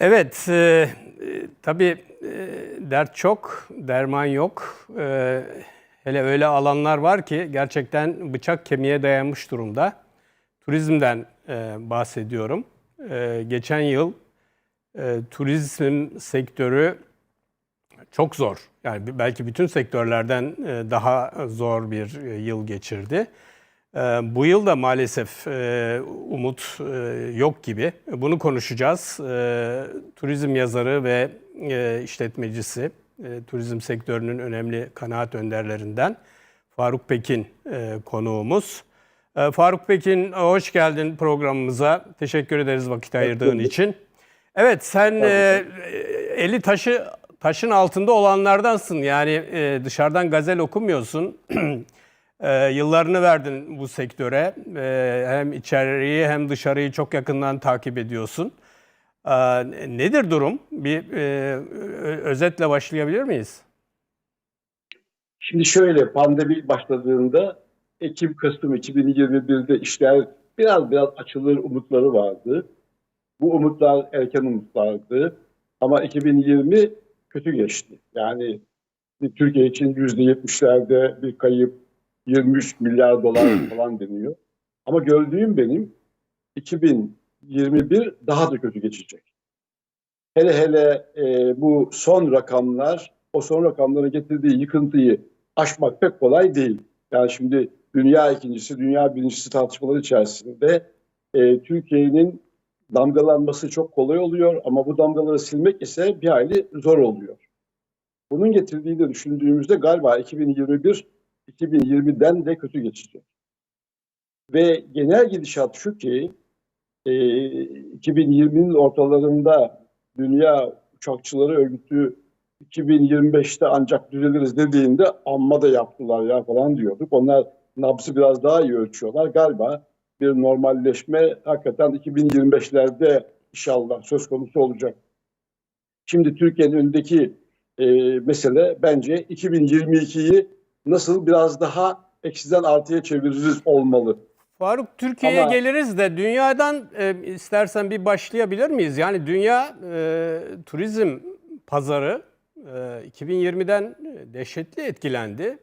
Evet, e, e, tabii e, dert çok, derman yok. E, hele öyle alanlar var ki gerçekten bıçak kemiğe dayanmış durumda. Turizmden e, bahsediyorum. E, geçen yıl e, turizm sektörü çok zor. Yani belki bütün sektörlerden e, daha zor bir e, yıl geçirdi. E, Bu yıl da maalesef e, umut e, yok gibi. Bunu konuşacağız. E, Turizm yazarı ve e, işletmecisi, turizm sektörünün önemli kanaat önderlerinden Faruk Pekin konuğumuz. E, Faruk Pekin hoş geldin programımıza. Teşekkür ederiz vakit ayırdığın için. Evet sen eli taşı taşın altında olanlardansın. Yani dışarıdan gazel okumuyorsun. E, yıllarını verdin bu sektöre. E, hem içeriği hem dışarıyı çok yakından takip ediyorsun. E, nedir durum? Bir e, özetle başlayabilir miyiz? Şimdi şöyle pandemi başladığında Ekim Kasım 2021'de işler biraz biraz açılır umutları vardı. Bu umutlar erken umutlardı. Ama 2020 kötü geçti. Yani Türkiye için %70'lerde bir kayıp 23 milyar dolar falan deniyor. Ama gördüğüm benim 2021 daha da kötü geçecek. Hele hele e, bu son rakamlar, o son rakamların getirdiği yıkıntıyı aşmak pek kolay değil. Yani şimdi dünya ikincisi, dünya birincisi tartışmaları içerisinde e, Türkiye'nin damgalanması çok kolay oluyor ama bu damgaları silmek ise bir hayli zor oluyor. Bunun getirdiği de düşündüğümüzde galiba 2021 2020'den de kötü geçecek. Ve genel gidişat şu ki e, 2020'nin ortalarında Dünya Uçakçıları Örgütü 2025'te ancak düzeliriz dediğinde amma da yaptılar ya falan diyorduk. Onlar nabzı biraz daha iyi ölçüyorlar. Galiba bir normalleşme hakikaten 2025'lerde inşallah söz konusu olacak. Şimdi Türkiye'nin önündeki e, mesele bence 2022'yi nasıl biraz daha eksiden artıya çeviririz olmalı. Faruk Türkiye'ye Ama- geliriz de dünyadan e, istersen bir başlayabilir miyiz? Yani dünya e, turizm pazarı e, 2020'den dehşetli etkilendi.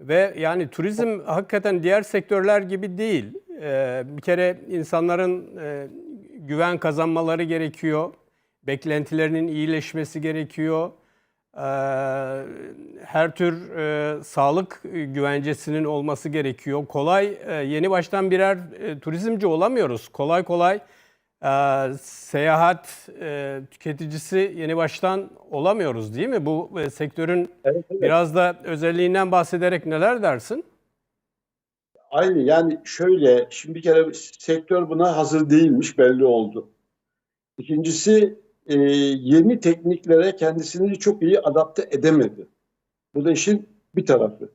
Ve yani turizm hakikaten diğer sektörler gibi değil. E, bir kere insanların e, güven kazanmaları gerekiyor. Beklentilerinin iyileşmesi gerekiyor. E, her tür e, sağlık güvencesinin olması gerekiyor. Kolay e, yeni baştan birer e, turizmci olamıyoruz. Kolay kolay e, seyahat e, tüketicisi yeni baştan olamıyoruz değil mi? Bu e, sektörün Evet, evet. biraz da özelliğinden bahsederek neler dersin? Aynı yani şöyle şimdi bir kere sektör buna hazır değilmiş belli oldu. İkincisi e, yeni tekniklere kendisini çok iyi adapte edemedi. Bu da işin bir tarafı.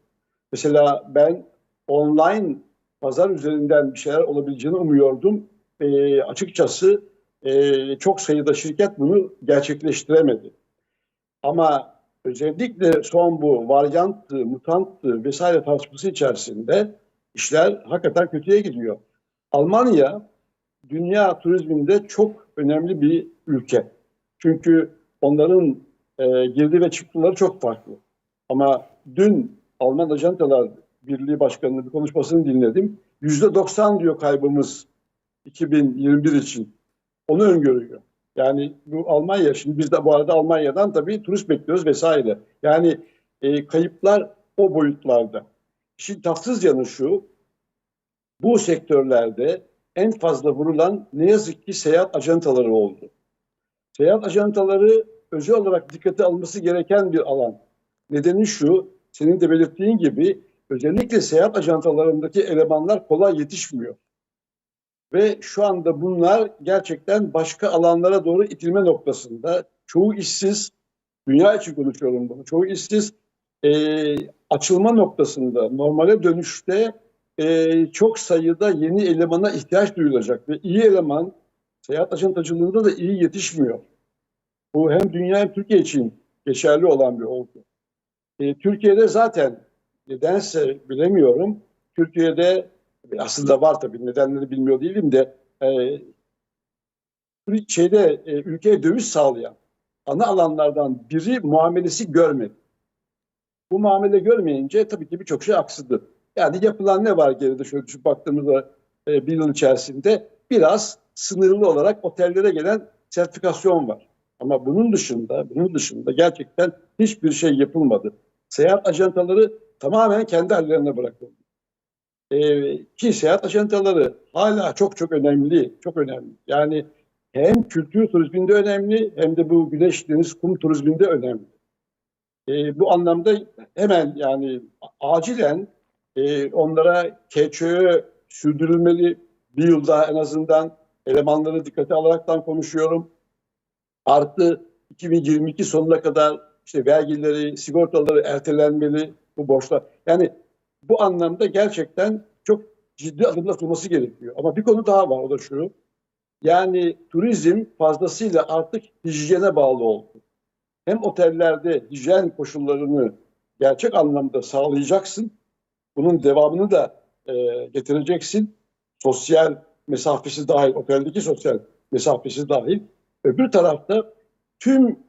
Mesela ben online pazar üzerinden bir şeyler olabileceğini umuyordum. E, açıkçası e, çok sayıda şirket bunu gerçekleştiremedi. Ama özellikle son bu varyanttı, mutanttı vesaire tartışması içerisinde işler hakikaten kötüye gidiyor. Almanya dünya turizminde çok önemli bir ülke. Çünkü onların e, girdi ve çıktıları çok farklı. Ama dün Alman Ajantalar Birliği Başkanı'nın bir konuşmasını dinledim. Yüzde 90 diyor kaybımız 2021 için. Onu öngörüyor. Yani bu Almanya, şimdi biz de bu arada Almanya'dan tabii turist bekliyoruz vesaire. Yani e, kayıplar o boyutlarda. Şimdi tatsız yanı şu, bu sektörlerde en fazla vurulan ne yazık ki seyahat ajantaları oldu. Seyahat ajantaları özel olarak dikkate alınması gereken bir alan. Nedeni şu, senin de belirttiğin gibi özellikle seyahat ajantalarındaki elemanlar kolay yetişmiyor. Ve şu anda bunlar gerçekten başka alanlara doğru itilme noktasında. Çoğu işsiz, dünya için konuşuyorum bunu, çoğu işsiz e, açılma noktasında, normale dönüşte e, çok sayıda yeni elemana ihtiyaç duyulacak. Ve iyi eleman seyahat ajantacılığında da iyi yetişmiyor. Bu hem dünya hem Türkiye için geçerli olan bir olgu. E, Türkiye'de zaten nedense bilemiyorum. Türkiye'de aslında var tabii nedenleri bilmiyor değilim de e, şeyde e, ülkeye döviz sağlayan ana alanlardan biri muamelesi görmedi. Bu muamele görmeyince tabii ki birçok şey aksıdı. Yani yapılan ne var geride şöyle düşüp baktığımızda e, bir yıl içerisinde biraz sınırlı olarak otellere gelen sertifikasyon var. Ama bunun dışında, bunun dışında gerçekten hiçbir şey yapılmadı. Seyahat ajantaları tamamen kendi hallerine bırakıldı. Ee, ki seyahat ajantaları hala çok çok önemli, çok önemli. Yani hem kültür turizminde önemli hem de bu güneş, deniz, kum turizminde önemli. Ee, bu anlamda hemen yani acilen e, onlara KÇÖ sürdürülmeli bir yılda en azından elemanları dikkate alaraktan konuşuyorum. Artı 2022 sonuna kadar işte vergileri, sigortaları ertelenmeli bu borçlar. Yani bu anlamda gerçekten çok ciddi adımlar atılması gerekiyor. Ama bir konu daha var o da şu. Yani turizm fazlasıyla artık hijyene bağlı oldu. Hem otellerde hijyen koşullarını gerçek anlamda sağlayacaksın. Bunun devamını da e, getireceksin. Sosyal mesafesi dahil, oteldeki sosyal mesafesi dahil. Öbür tarafta tüm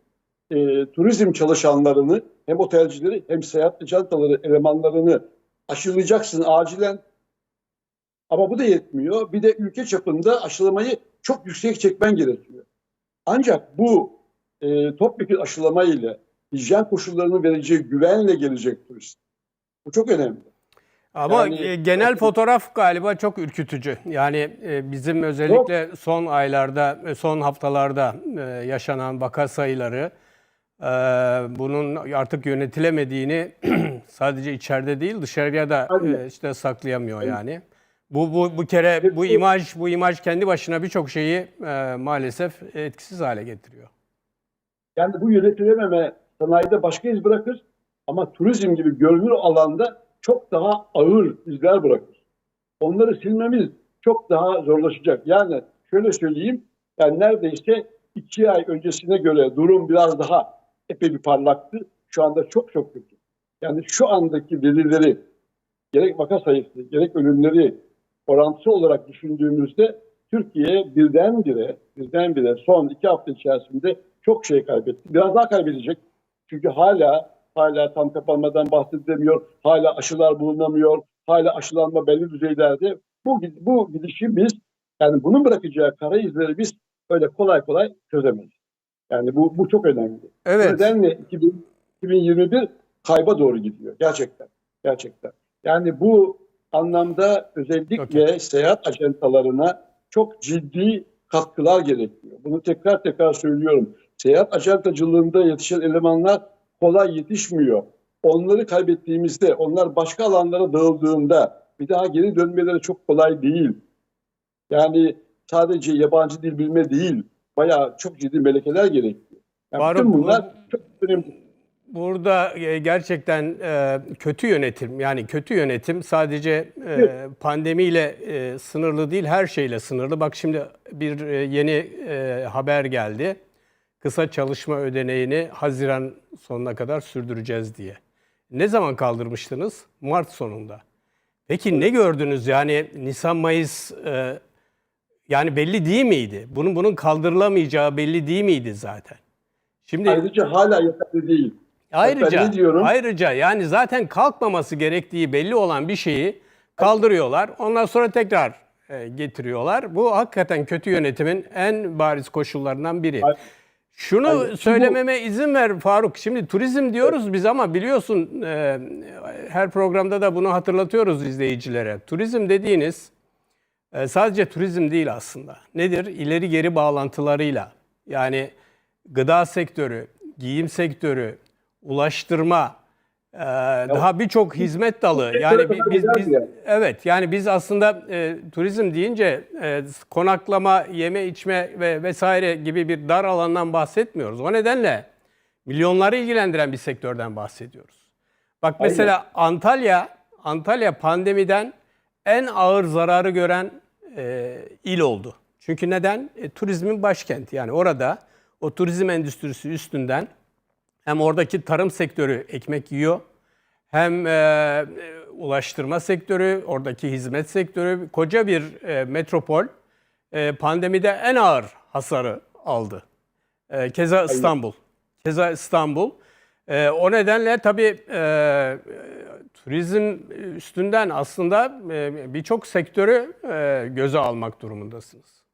e, turizm çalışanlarını hem otelcileri hem seyahat ajantaları elemanlarını aşılayacaksın acilen. Ama bu da yetmiyor. Bir de ülke çapında aşılamayı çok yüksek çekmen gerekiyor. Ancak bu e, topyekun aşılama ile hijyen koşullarının vereceği güvenle gelecek turist. Bu çok önemli. Ama Yani- e, genel fotoğraf galiba çok ürkütücü. Yani e, bizim özellikle son aylarda, e, son haftalarda yaşanan vaka sayıları bunun artık yönetilemediğini sadece içeride değil dışarıya da işte saklayamıyor yani. Bu bu bu kere bu imaj bu imaj kendi başına birçok şeyi maalesef etkisiz hale getiriyor. Yani bu yönetilememe sanayide başka iz bırakır ama turizm gibi görünür alanda çok daha ağır izler bırakır. Onları silmemiz çok daha zorlaşacak. Yani şöyle söyleyeyim, yani neredeyse iki ay öncesine göre durum biraz daha epey bir parlaktı. Şu anda çok çok kötü. Yani şu andaki verileri gerek vaka sayısı, gerek ölümleri orantısı olarak düşündüğümüzde Türkiye birdenbire, birdenbire son iki hafta içerisinde çok şey kaybetti. Biraz daha kaybedecek. Çünkü hala hala tam kapanmadan bahsedilemiyor. Hala aşılar bulunamıyor. Hala aşılanma belli düzeylerde. Bu, bu gidişi biz yani bunun bırakacağı kara izleri biz öyle kolay kolay çözemeyiz. Yani bu, bu çok önemli. Bu Evet. nedenle 2000 2021 kayba doğru gidiyor. Gerçekten. Gerçekten. Yani bu anlamda özellikle seyahat ajantalarına çok ciddi katkılar gerekiyor. Bunu tekrar tekrar söylüyorum. Seyahat ajantacılığında yetişen elemanlar kolay yetişmiyor. Onları kaybettiğimizde, onlar başka alanlara dağıldığında bir daha geri dönmeleri çok kolay değil. Yani sadece yabancı dil bilme değil, bayağı çok ciddi melekeler gerekiyor. Yani Faruk, bütün bunlar bu- çok önemli. Burada e, gerçekten e, kötü yönetim yani kötü yönetim sadece e, pandemiyle e, sınırlı değil her şeyle sınırlı. Bak şimdi bir e, yeni e, haber geldi. Kısa çalışma ödeneğini Haziran sonuna kadar sürdüreceğiz diye. Ne zaman kaldırmıştınız? Mart sonunda. Peki ne gördünüz yani Nisan Mayıs e, yani belli değil miydi? Bunun bunun kaldırılamayacağı belli değil miydi zaten? Şimdi Ayrıca hala yeterli değil. Ayrıca, Ben ne diyorum? ayrıca yani zaten kalkmaması gerektiği belli olan bir şeyi kaldırıyorlar. Ondan sonra tekrar e, getiriyorlar. Bu hakikaten kötü yönetimin en bariz koşullarından biri. Ay- Şunu Aynen. Şimdi bu- söylememe izin ver Faruk. Şimdi turizm diyoruz biz ama biliyorsun e, her programda da bunu hatırlatıyoruz izleyicilere. Turizm dediğiniz e, sadece turizm değil aslında. Nedir? İleri geri bağlantılarıyla yani gıda sektörü, giyim sektörü, ulaştırma, e, daha birçok hizmet dalı. Yani bi- biz, biz yani. evet yani biz aslında e, turizm deyince e, konaklama, yeme içme ve vesaire gibi bir dar alandan bahsetmiyoruz. O nedenle milyonları ilgilendiren bir sektörden bahsediyoruz. Bak Aynen. mesela Antalya, Antalya pandemiden en ağır zararı gören e, il oldu. Çünkü neden? E, turizmin başkenti. Yani orada o turizm endüstrisi üstünden hem oradaki tarım sektörü ekmek yiyor, hem e, e, ulaştırma sektörü, oradaki hizmet sektörü, koca bir e, metropol e, pandemide en ağır hasarı aldı. E, keza İstanbul. Keza İstanbul. E, o nedenle tabii e, e, turizm üstünden aslında e, birçok sektörü e, göze almak durumundasınız.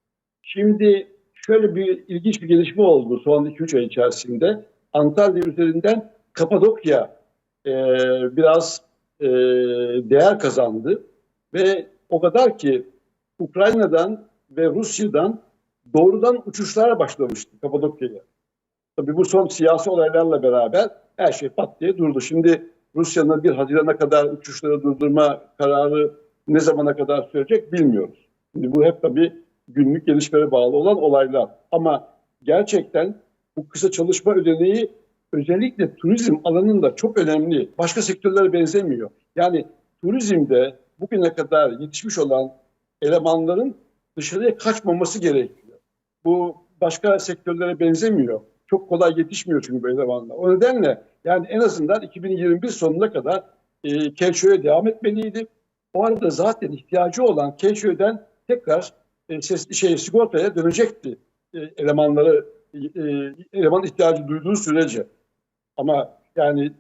Şimdi şöyle bir ilginç bir gelişme oldu son 2-3 ay içerisinde. Antalya üzerinden Kapadokya e, biraz e, değer kazandı ve o kadar ki Ukrayna'dan ve Rusya'dan doğrudan uçuşlar başlamıştı Kapadokya'ya. Tabii bu son siyasi olaylarla beraber her şey pat diye durdu. Şimdi Rusya'nın 1 Haziran'a kadar uçuşları durdurma kararı ne zamana kadar sürecek bilmiyoruz. Şimdi bu hep tabii günlük gelişmelere bağlı olan olaylar. Ama gerçekten bu kısa çalışma ödeneği özellikle turizm alanında çok önemli. Başka sektörlere benzemiyor. Yani turizmde bugüne kadar yetişmiş olan elemanların dışarıya kaçmaması gerekiyor. Bu başka sektörlere benzemiyor. Çok kolay yetişmiyor çünkü bu elemanlar. O nedenle yani en azından 2021 sonuna kadar e, Kelşo'ya devam etmeliydi. O arada zaten ihtiyacı olan Kelşo'dan tekrar e, ses, şey, sigortaya dönecekti e, elemanları eleman ihtiyacı duyduğu sürece. Ama yani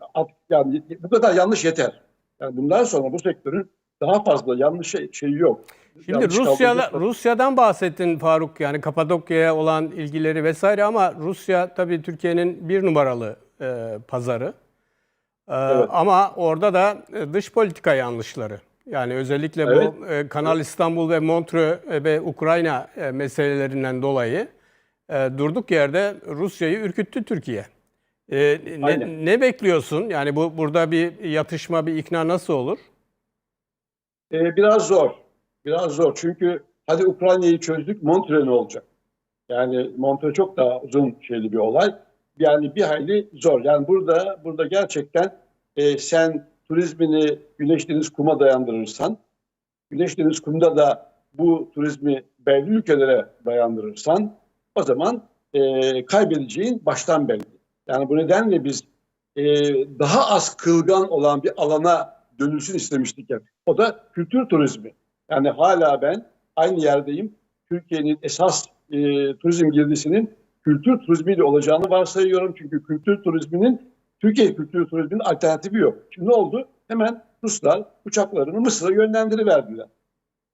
yani bu kadar yanlış yeter. Yani bundan sonra bu sektörün daha fazla yanlış şey, şeyi yok. Şimdi Rusya Rusya'dan bahsettin Faruk yani Kapadokya'ya olan ilgileri vesaire ama Rusya tabii Türkiye'nin bir numaralı e, pazarı. E, Evet. Ama orada da e, dış politika yanlışları. Yani özellikle bu e, Kanal İstanbul ve Montreux e, ve Ukrayna e, meselelerinden dolayı e, durduk yerde Rusya'yı ürküttü Türkiye. E, ne, Aynen. ne bekliyorsun? Yani bu burada bir yatışma, bir ikna nasıl olur? Ee, biraz zor. Biraz zor. Çünkü hadi Ukrayna'yı çözdük. Montre ne olacak? Yani Montre çok daha uzun şeyli bir olay. Yani bir hayli zor. Yani burada burada gerçekten e, sen turizmini Güneş Deniz Kum'a dayandırırsan, Güneş Deniz Kum'da da bu turizmi belli ülkelere dayandırırsan o zaman e, kaybedeceğin baştan belli. Yani bu nedenle biz e, daha az kılgan olan bir alana dönülsün istemiştik hep. O da kültür turizmi. Yani hala ben aynı yerdeyim. Türkiye'nin esas e, turizm girdisinin kültür turizmiyle olacağını varsayıyorum. Çünkü kültür turizminin Türkiye kültür turizminin alternatifi yok. Şimdi ne oldu? Hemen Ruslar uçaklarını Mısır'a yönlendiriverdiler.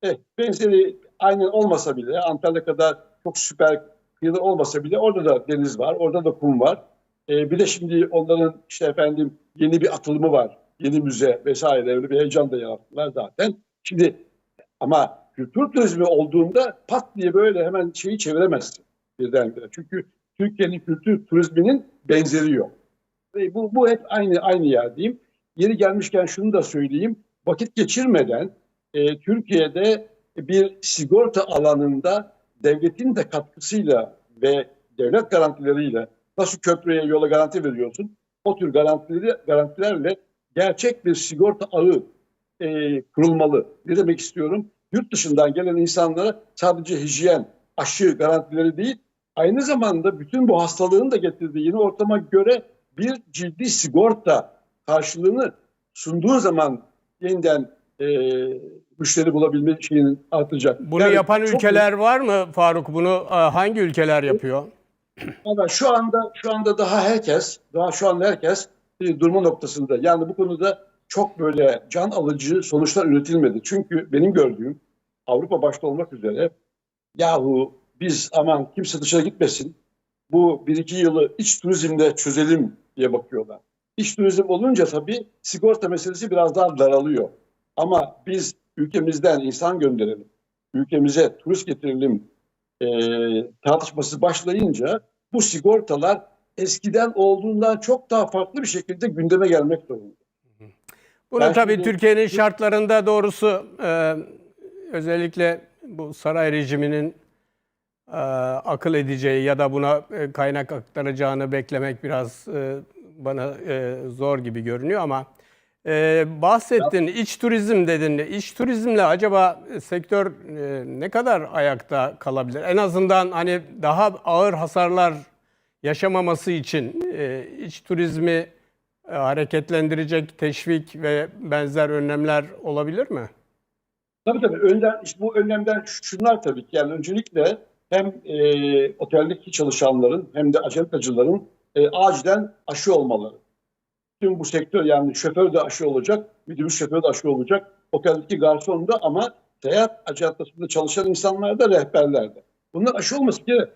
Eh, benzeri aynen olmasa bile Antalya kadar çok süper kıyıda olmasa bile orada da deniz var, orada da kum var. E, bir de şimdi onların işte efendim yeni bir atılımı var. Yeni müze vesaire öyle bir heyecan da yarattılar zaten. Şimdi ama kültür turizmi olduğunda pat diye böyle hemen şeyi çeviremezsin birdenbire. Çünkü Türkiye'nin kültür turizminin benzeri yok. Ve bu, bu hep aynı aynı yerdeyim. Yeri gelmişken şunu da söyleyeyim. Vakit geçirmeden e, Türkiye'de bir sigorta alanında devletin de katkısıyla ve devlet garantileriyle nasıl köprüye yola garanti veriyorsun? O tür garantileri, garantilerle gerçek bir sigorta ağı e, kurulmalı. Ne demek istiyorum? Yurt dışından gelen insanlara sadece hijyen, aşı garantileri değil, aynı zamanda bütün bu hastalığın da getirdiği yeni ortama göre bir ciddi sigorta karşılığını sunduğu zaman yeniden e, müşteri bulabilme şeyinin artacak. Bunu Yani yapan çok- ülkeler var mı Faruk? Bunu e, hangi ülkeler yapıyor? Ama şu anda şu anda daha herkes, daha şu anda herkes bir durma noktasında. Yani bu konuda çok böyle can alıcı sonuçlar üretilmedi. Çünkü benim gördüğüm Avrupa başta olmak üzere yahu biz aman kimse dışarı gitmesin. Bu bir iki yılı iç turizmde çözelim diye bakıyorlar. İç turizm olunca tabii sigorta meselesi biraz daha daralıyor. Ama biz ülkemizden insan gönderelim, ülkemize turist getirelim e, tartışması başlayınca bu sigortalar eskiden olduğundan çok daha farklı bir şekilde gündeme gelmek zorunda. Bunu Ben tabii şimdi- Türkiye'nin şartlarında doğrusu e, özellikle bu saray rejiminin e, akıl edeceği ya da buna e, kaynak aktaracağını beklemek biraz e, bana e, zor gibi görünüyor ama e, bahsettin iç turizm dedin. İç turizmle acaba sektör e, ne kadar ayakta kalabilir? En azından hani daha ağır hasarlar yaşamaması için e, iç turizmi e, hareketlendirecek teşvik ve benzer önlemler olabilir mi? Tabii tabii işte bu önlemden şunlar tabii ki yani öncelikle hem e, oteldeki çalışanların hem de acentacıların e, acilen aşı olmaları. Tüm bu sektör yani şoför de aşı olacak, minibüs şoförü de aşı olacak, oteldeki garson da ama seyahat ajantasında çalışan insanlar da rehberler de. Bunlar aşı olması gerek.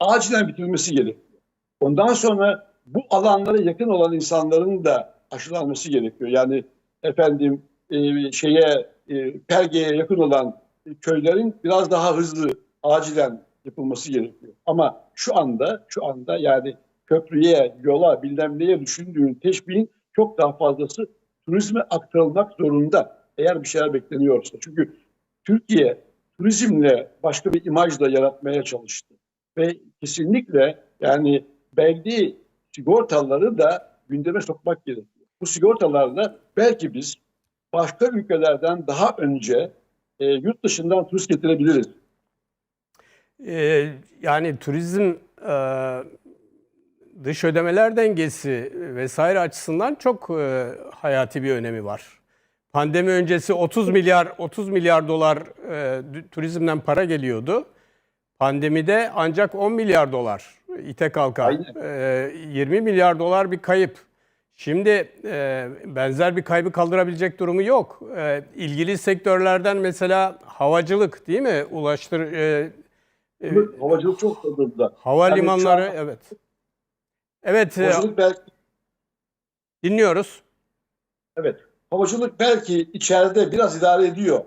Acilen bitirilmesi gerekiyor. Ondan sonra bu alanlara yakın olan insanların da aşılanması gerekiyor. Yani efendim e, şeye e, Perge'ye yakın olan köylerin biraz daha hızlı acilen yapılması gerekiyor. Ama şu anda şu anda yani köprüye, yola, bilmem neye düşündüğün teşbihin çok daha fazlası turizme aktarılmak zorunda. Eğer bir şeyler bekleniyorsa. Çünkü Türkiye turizmle başka bir imaj da yaratmaya çalıştı. Ve kesinlikle yani belli sigortaları da gündeme sokmak gerekiyor. Bu sigortalarla belki biz başka ülkelerden daha önce e, yurt dışından turist getirebiliriz. Ee, yani turizm e, dış ödemeler dengesi vesaire açısından çok e, hayati bir önemi var. Pandemi öncesi 30 milyar 30 milyar dolar e, turizmden para geliyordu. Pandemide ancak 10 milyar dolar ite kalka. E, 20 milyar dolar bir kayıp. Şimdi e, benzer bir kaybı kaldırabilecek durumu yok. E, ilgili sektörlerden mesela havacılık değil mi? Ulaştır e, e, Havacılık çok durumda. havalimanları Yani evet. Evet e, Havacılık belki dinliyoruz. Evet. Havacılık belki içeride biraz idare ediyor.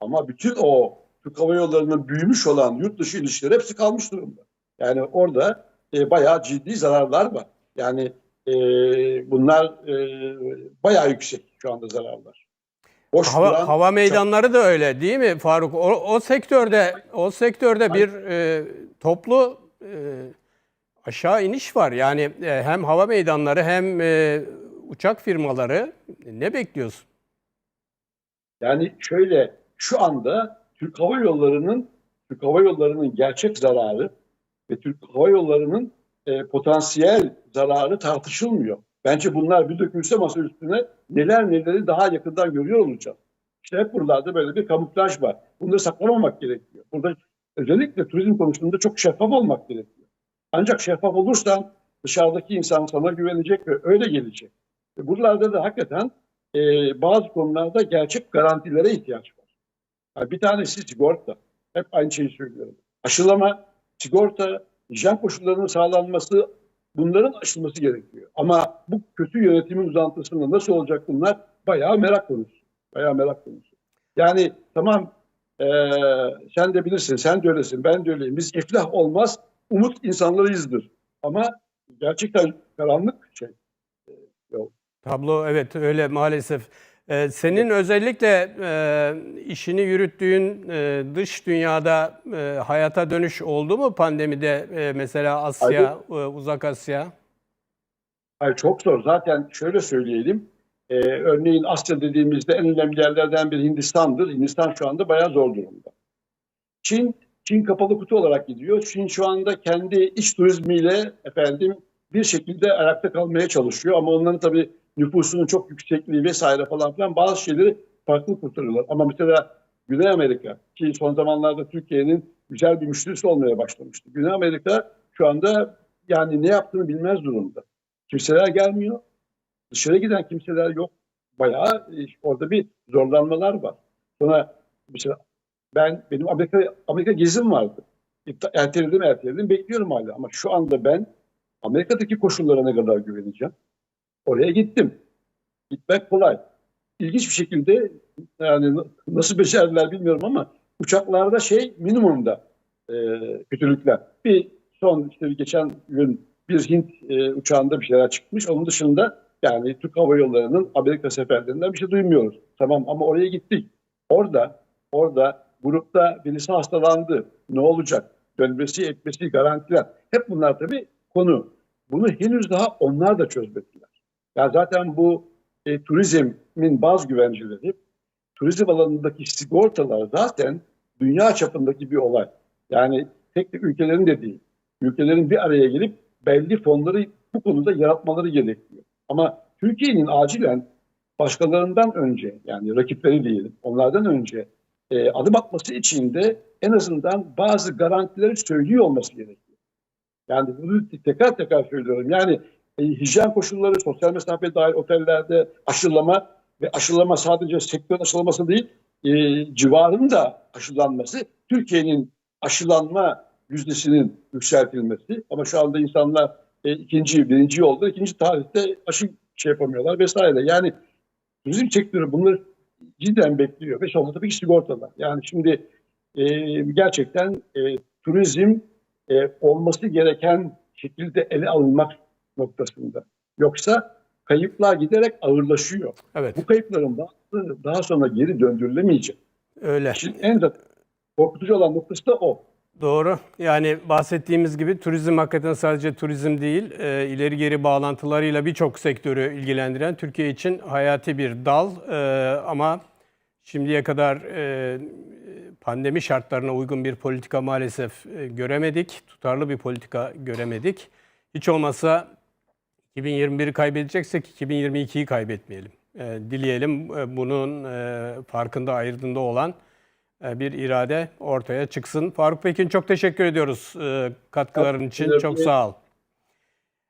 Ama bütün o Türk Hava Yolları'nın büyümüş olan yurt dışı ilişkileri hepsi kalmış durumda. Yani orada e, bayağı ciddi zararlar var. Yani e, bunlar e, bayağı yüksek şu anda zararlar. Boş Hava, duran- hava meydanları da öyle değil mi Faruk? O, o sektörde o sektörde bir e, toplu e, aşağı iniş var. Yani e, hem hava meydanları hem e, uçak firmaları ne bekliyorsun? Yani şöyle şu anda Türk Hava Yolları'nın Türk Hava Yolları'nın gerçek zararı ve Türk Hava Yolları'nın e, potansiyel zararı tartışılmıyor. Bence bunlar bir dökülse masa üstüne neler neleri daha yakından görüyor olacağız. İşte hep buralarda böyle bir kamuflaj var. Bunları saklamamak gerekiyor. Burada özellikle turizm konusunda çok şeffaf olmak gerekiyor. Ancak şeffaf olursan dışarıdaki insan sana güvenecek ve öyle gelecek. Ve buralarda da hakikaten e, bazı konularda gerçek garantilere ihtiyaç var. Yani bir tanesi sigorta. Hep aynı şeyi söylüyorum. Aşılama, sigorta, hijyen koşullarının sağlanması bunların aşılması gerekiyor. Ama bu kötü yönetimin uzantısında nasıl olacak bunlar? Bayağı merak konusu. Bayağı merak konusu. Yani tamam eee, sen de bilirsin, sen de öylesin, ben de öyleyim. Biz iflah olmaz, umut insanlarıyızdır. Ama gerçekten karanlık şey. Tablo evet öyle maalesef. Ee, senin özellikle e, işini yürüttüğün e, dış dünyada e, hayata dönüş oldu mu pandemide e, mesela Asya, e, Uzak Asya? Hayır çok zor. Zaten şöyle söyleyelim. Ee, örneğin Asya dediğimizde en önemli yerlerden biri Hindistan'dır. Hindistan şu anda bayağı zor durumda. Çin, Çin kapalı kutu olarak gidiyor. Çin şu anda kendi iç turizmiyle efendim bir şekilde ayakta kalmaya çalışıyor. Ama onların tabii nüfusunun çok yüksekliği vesaire falan filan bazı şeyleri farklı kurtarıyorlar. Ama mesela Güney Amerika ki son zamanlarda Türkiye'nin güzel bir müşterisi olmaya başlamıştı. Güney Amerika şu anda yani ne yaptığını bilmez durumda. Kimseler gelmiyor. Dışarı giden kimseler yok. Bayağı e, orada bir zorlanmalar var. Sonra mesela ben benim Amerika Amerika gezim vardı. İptal- Erteledim erteledim bekliyorum hala ama şu anda ben Amerika'daki koşullara ne kadar güveneceğim? Oraya gittim. Gitmek kolay. İlginç bir şekilde yani nasıl becerdiler bilmiyorum ama uçaklarda şey minimumda e, kötülükler. Bir son işte geçen gün bir Hint e, uçağında bir şeyler çıkmış. Onun dışında yani Türk Hava Yolları'nın Amerika seferlerinden bir şey duymuyoruz. Tamam ama oraya gittik. Orada orada grupta birisi hastalandı. Ne olacak? Dönmesi, etmesi, garantiler. Hep bunlar tabii konu. Bunu henüz daha onlar da çözmediler. Ya zaten bu e, turizmin bazı güvenceleri, turizm alanındaki sigortalar zaten dünya çapındaki bir olay. Yani tek tek ülkelerin de değil. Ülkelerin bir araya gelip belli fonları bu konuda yaratmaları gerekiyor. Ama Türkiye'nin acilen başkalarından önce yani rakipleri diyelim onlardan önce e, adım atması için de en azından bazı garantileri söylüyor olması gerekiyor. Yani bunu tekrar tekrar söylüyorum. Yani e, hijyen koşulları, sosyal mesafe dahil otellerde aşılama ve aşılama sadece sektör aşılaması değil, e, civarın aşılanması, Türkiye'nin aşılanma yüzdesinin yükseltilmesi. Ama şu anda insanlar e, ikinci, birinci yolda, ikinci tarihte aşı şey yapamıyorlar vesaire. Yani turizm sektörü bunları cidden bekliyor ve sonra tabii ki sigortalar. Yani şimdi e, gerçekten e, turizm e, olması gereken şekilde ele alınmak noktasında. Yoksa kayıplar giderek ağırlaşıyor. Evet, Bu kayıpların bazısı daha sonra geri döndürülemeyecek. öyle. Şimdi en korkutucu olan noktası da o. Doğru. Yani bahsettiğimiz gibi turizm hakikaten sadece turizm değil, e, ileri geri bağlantılarıyla birçok sektörü ilgilendiren Türkiye için hayati bir dal. E, ama şimdiye kadar e, pandemi şartlarına uygun bir politika maalesef e, göremedik. Tutarlı bir politika göremedik. Hiç olmazsa 2021'i kaybedeceksek 2022'yi kaybetmeyelim. E, dileyelim e, bunun e, farkında ayırdığında olan bir irade ortaya çıksın. Faruk Pekin çok teşekkür ediyoruz e, katkıların için. Çok sağ ol.